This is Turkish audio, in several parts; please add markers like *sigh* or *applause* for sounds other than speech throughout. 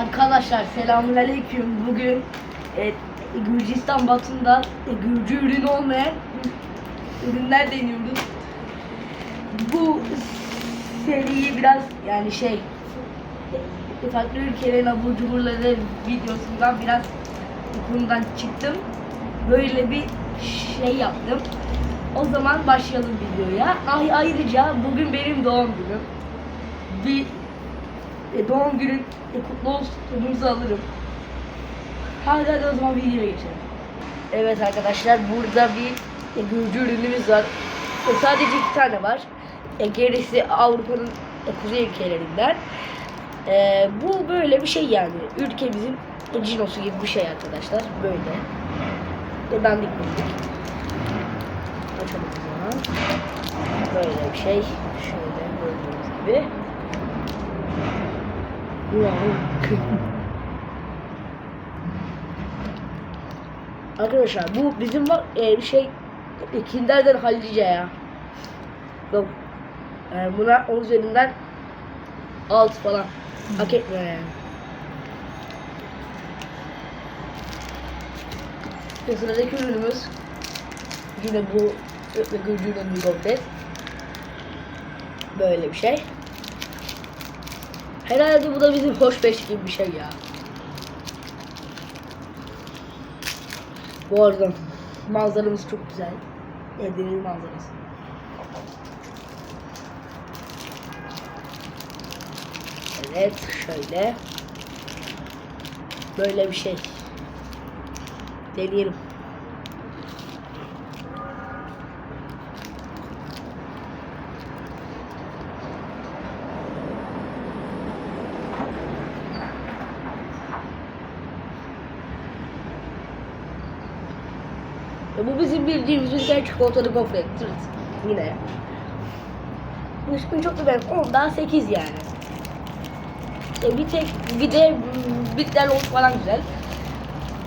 Arkadaşlar selamünaleyküm. Bugün e, Gürcistan Batum'da e, Gürcü ürün olmayan ürünler deniyoruz. Bu seriyi biraz yani şey e, farklı ülkelerin abur cuburları videosundan biraz konudan çıktım. Böyle bir şey yaptım. O zaman başlayalım videoya. Ay ayrıca bugün benim doğum günüm. Bir e, doğum günün e, kutlu olsun ödümüzü alırım. Hadi hadi o zaman videoya geçelim. Evet arkadaşlar burada bir e, Gürcü ürünümüz var. E, sadece iki tane var. E, gerisi Avrupa'nın e, kuzey ülkelerinden. E, bu böyle bir şey yani. Ülkemizin e, cinosu gibi bir şey arkadaşlar. Böyle. E, dandik bundik. Açalım zaman. Böyle bir şey. Şöyle gördüğünüz gibi. Arkadaşlar bu bizim var e, şey Kinder'den hallice ya. Yok. E, buna 10 üzerinden 6 falan. Hak etmiyor yani. Ve sıradaki ürünümüz yine bu Gürcü'nün bir gofret. Böyle bir şey. Herhalde bu da bizim hoş beş gibi bir şey ya. Bu arada manzaramız çok güzel. Deniz manzarası. Evet şöyle. Böyle bir şey. Deneyelim. Ya bu bizim bildiğimiz ülken çikolatalı gofret. Yine. Bu ismi çok güzel. 10'dan 8 yani. E bir tek bir de bitter oldu falan güzel.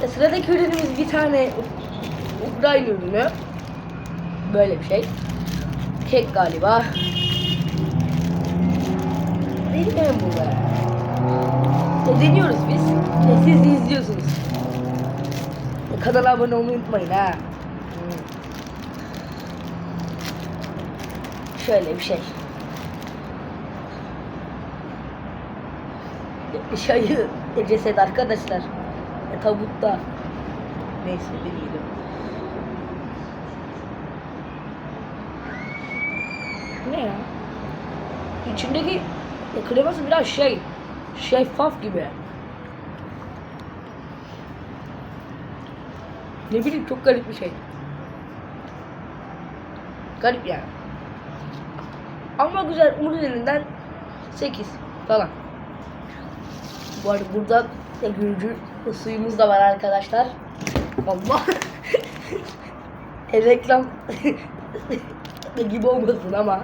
E sıradaki ürünümüz bir tane Ukrayna ürünü. Böyle bir şey. Kek galiba. Bilmiyorum burada. E deniyoruz biz. E siz izliyorsunuz. E kanala abone olmayı unutmayın ha. Şöyle bir şey. Şayı ceset arkadaşlar. E, tabutta. Neyse demeyelim. Ne ya? İçindeki e, kreması biraz şey şeffaf gibi. Ne bileyim çok garip bir şey. Garip yani. Ama güzel umut üzerinden 8 falan. Bu arada burada Gürcü suyumuz da var arkadaşlar. Allah. e, reklam *laughs* gibi olmasın ama.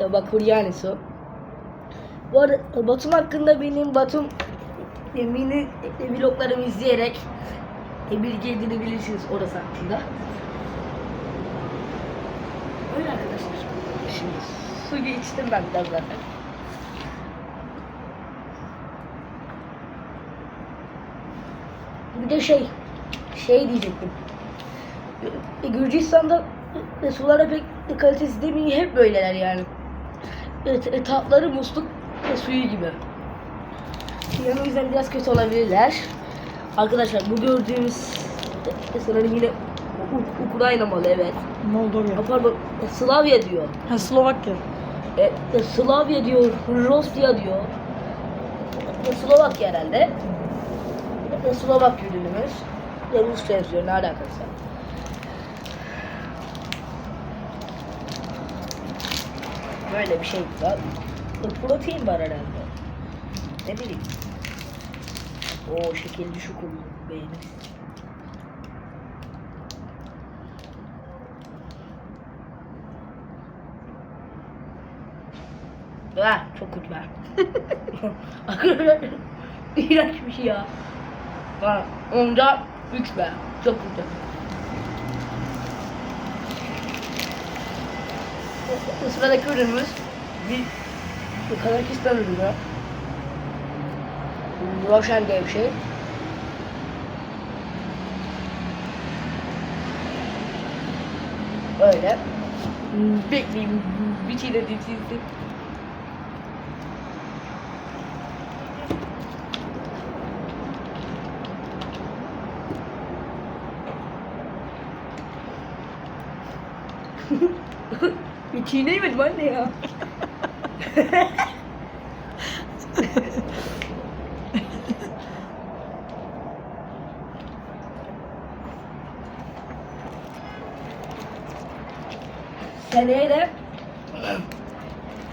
Ya bak yani su. Bu arada Batum hakkında benim Batum e, mini e, vloglarımı izleyerek e, bilgi edinebilirsiniz orası hakkında. Öyle arkadaşlar. Şimdi suyu içtim ben biraz zaten. Bir de şey, şey diyecektim. E, Gürcistan'da e, sulara pek kalitesiz mi? Hep böyleler yani. E, e, tatları musluk e, suyu gibi. Yani o yüzden biraz kötü olabilirler. Arkadaşlar bu gördüğümüz e, sanırım yine U- Ukrayna malı evet. Moldova. Ha, pardon e, Slavya diyor. Ha Slovakya. E, e, Slavya diyor, Rusya diyor. E, Slovakya herhalde. E, Slovak ürünümüz. E, Rusça yazıyor, ne alakası? Böyle bir şey var. E, protein var herhalde. Ne bileyim. O şekilli şu kulu beğeniriz. Ah, çok kötü be. *laughs* Arkadaşlar bir şey ya. Ha, onda 3 be. Çok kötü. Sıradaki ürünümüz bir, Kazakistan ürünü. Roşen diye bir şey. Öyle. Bekleyeyim. Bir şey de dizilsin. Bir çiğneyemedim anne ya. Seneye de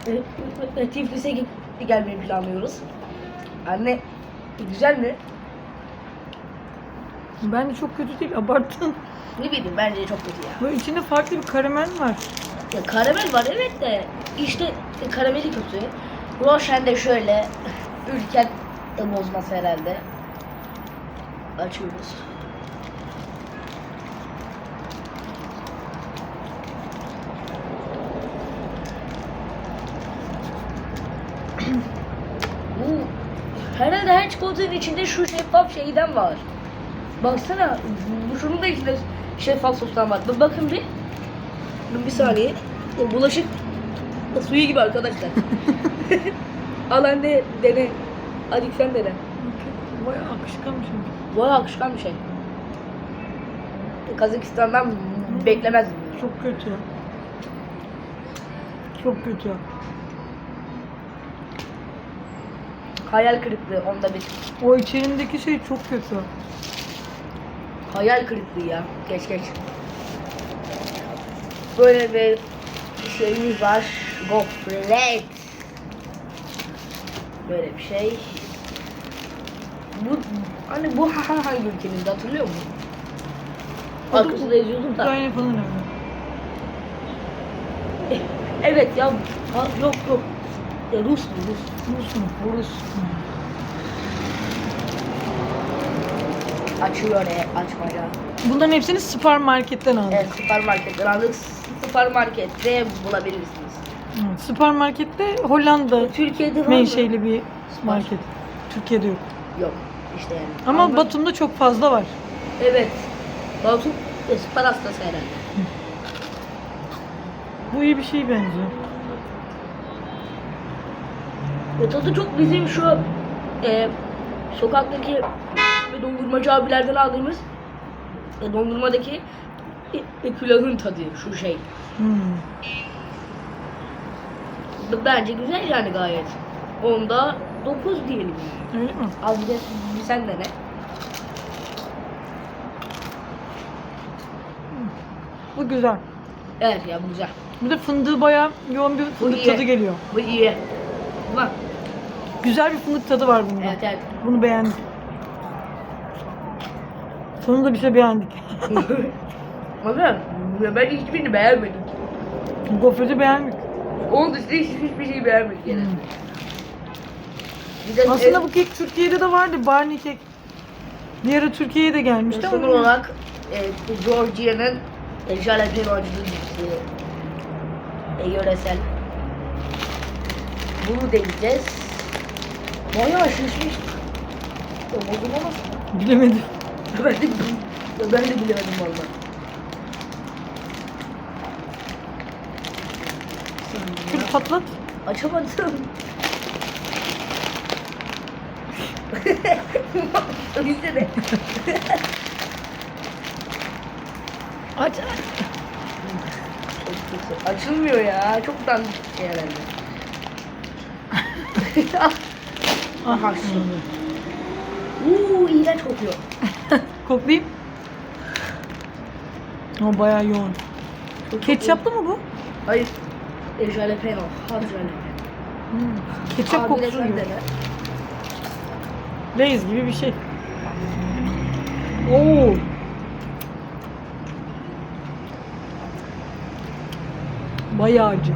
e, e, Tiflis'e git- gelmeyi planlıyoruz. Anne güzel mi? Bence çok kötü değil. Abarttın. Ne bileyim bence çok kötü ya. Böyle içinde farklı bir karamel var. Ya karamel var evet de işte karameli kötü. Roşen de şöyle ülken e, bozması herhalde. Açıyoruz. *clears throat* Herhalde her çikolatanın içinde şu şeffaf şeyden var. Baksana bu şunun da içinde şeffaf sostan var. Bir bakın bir. Dur bir saniye. Bulaşık suyu gibi arkadaşlar. *laughs* Al anne dene. Hadi sen dene. Bayağı akışkan bir şey. Arada akışkan bir şey. Kazakistan'dan beklemezdim. Çok kötü. Çok kötü. Hayal kırıklığı onda bir. O içerindeki şey çok kötü. Hayal kırıklığı ya. Geç geç. Böyle bir şeyimiz var. Gofret. Böyle bir şey. Bu hani bu hangi ülkenin hatırlıyor musun? Arkasında yazıyordum da. Ukrayna falan öyle. *laughs* Evet ya. Ha, yok yok. Ya Rus mu Rus? Rus mu? Rus. Açıyor e, açmaca. Bunların hepsini süpermarketten aldık. Evet süpermarketten aldık. Süpermarkette bulabilirsiniz. Evet, süpermarkette Hollanda Türkiye'de var mı? menşeli bir market. Türkiye'de yok. Yok. işte yani. Ama Alman- Batum'da çok fazla var. Evet. Batum süper hastası herhalde. Bu iyi bir şey benziyor. E, tadı çok bizim şu e, sokaktaki ve dondurmacı abilerden aldığımız e, dondurmadaki e, e, külahın tadı şu şey. Hmm. Bence güzel yani gayet. Onda 9 diyelim. Öyle mi? Al bir de bir sen dene. Bu güzel. Evet ya bu güzel. Bir de fındığı bayağı yoğun bir fındık iyi. tadı geliyor. Bu iyi. Bak. Güzel bir fındık tadı var bunda. Evet evet. Bunu beğendik. Sonunda bir şey beğendik. *laughs* Bakın ben hiçbirini beğenmedim. Gofreti beğendik. Onun dışında hiç, hiçbir şey beğenmedim yani. Hmm. Bir de Aslında bu kek Türkiye'de de vardı. Barney kek. Diğeri Türkiye'ye de gelmişti son ama olarak e, Georgia'nın e, jalapeno acılı cipsi e, yöresel. Bunu deneyeceğiz. Bayağı şişmiş. Ya bozulmaz mı? bilemedim. Ben de, ben de bilemedim valla. Şunu patlat. Açamadım. Bizde de. Aç. Açılmıyor ya. Çok dandik şey herhalde. *laughs* Aha. Uuu iğrenç kokuyor. *laughs* Koklayayım. O bayağı yoğun. Çok- Ketçaplı mı bu? Hayır. E, jalapeno. Hard jalapeno. Hmm. Ketçap Abi kokusu gibi. Lay's gibi bir şey. Oo. Bayağı acı.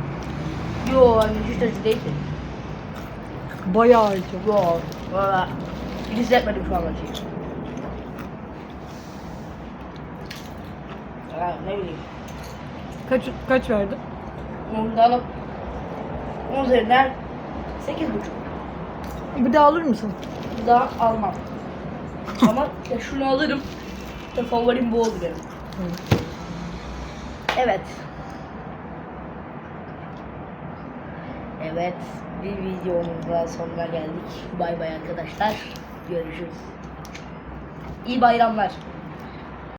Yo anne hiç acı değil. Bayağı acı. Yo. Valla. Hiç hissetmedim şu an acıyı. Ya ne bileyim. Kaç kaç verdi? Ondan 10 üzerinden 8 buçuk. Bir daha alır mısın? Daha almam. Ama ya şunu alırım. Ya favorim bu oldu benim. Evet. Evet. Bir videonun daha sonuna geldik. Bay bay arkadaşlar. Görüşürüz. İyi bayramlar.